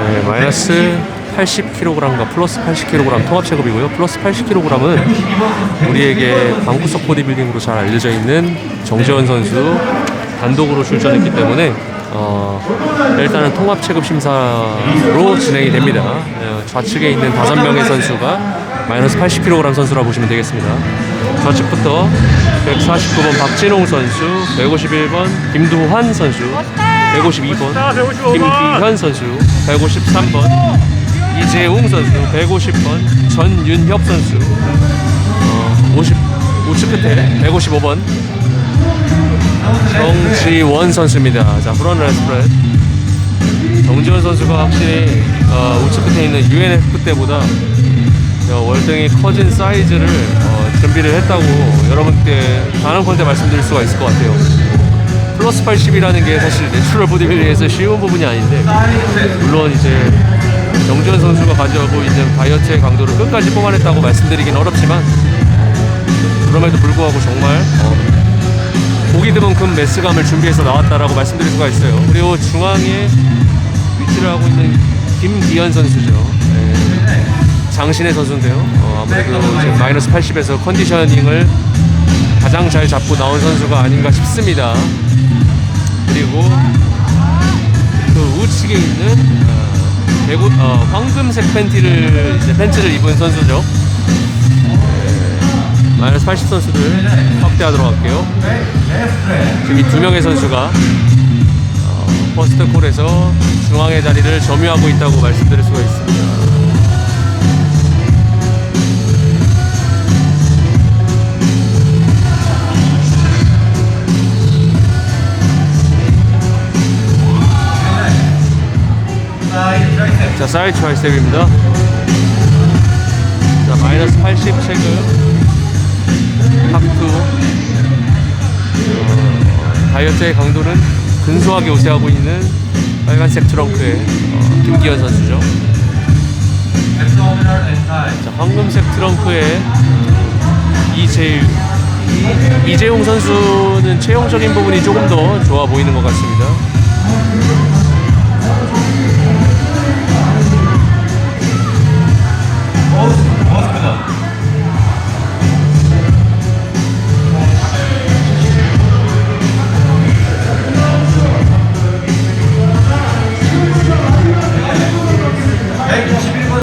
네, 마이너스 80kg과 플러스 80kg 통합 체급이고요. 플러스 80kg은 우리에게 방구석 보디빌딩으로 잘 알려져 있는 정재원 선수 단독으로 출전했기 때문에 어, 일단은 통합 체급 심사로 진행이 됩니다. 어, 좌측에 있는 다섯 명의 선수가 마이너스 80kg 선수라 보시면 되겠습니다. 좌측부터 149번 박진홍 선수, 151번 김두환 선수, 152번 김기현 선수, 153번 이재웅 선수, 150번 전윤협 선수, 어, 50 우측 끝에 155번 정지원 선수입니다. 자, 프론트 레스프레드. 정지원 선수가 확실히 어, 우측 끝에 있는 UNF 때보다 어, 월등히 커진 사이즈를 어, 준비를 했다고 여러분께 단언컨대 말씀드릴 수가 있을 것 같아요. 플러스 80이라는 게 사실 내추럴 보디빌딩에서 쉬운 부분이 아닌데 물론 이제 정지원 선수가 가지고 있는 다이어트의 강도를 끝까지 뽑아냈다고 말씀드리긴 어렵지만 그럼에도 불구하고 정말 어, 보기 큰 매스감을 준비해서 나왔다라고 말씀드릴 수가 있어요. 그리고 중앙에 위치를 하고 있는 김기현 선수죠. 네. 장신의 선수인데요. 어, 아무래도 이제 마이너스 80에서 컨디셔닝을 가장 잘 잡고 나온 선수가 아닌가 싶습니다. 그리고 그 우측에 있는 어, 대구, 어, 황금색 팬티를 이제 팬츠를 입은 선수죠. 네. 마이너스 80 선수들 확대하도록 할게요. 지금 이 두 명의 선수가 어, 퍼스트 콜에서 중앙의 자리를 점유하고 있다고 말씀드릴 수가 있습니다. 자, 사이드 트라이셉입니다. 자, 마이너스 80 체급 탑2 어, 다이어트의 강도는 근소하게 우세하고 있는 빨간색 트렁크의 어, 김기현 선수죠. 자, 황금색 트렁크의 이재 이재용 선수는 체형적인 부분이 조금 더 좋아 보이는 것 같습니다.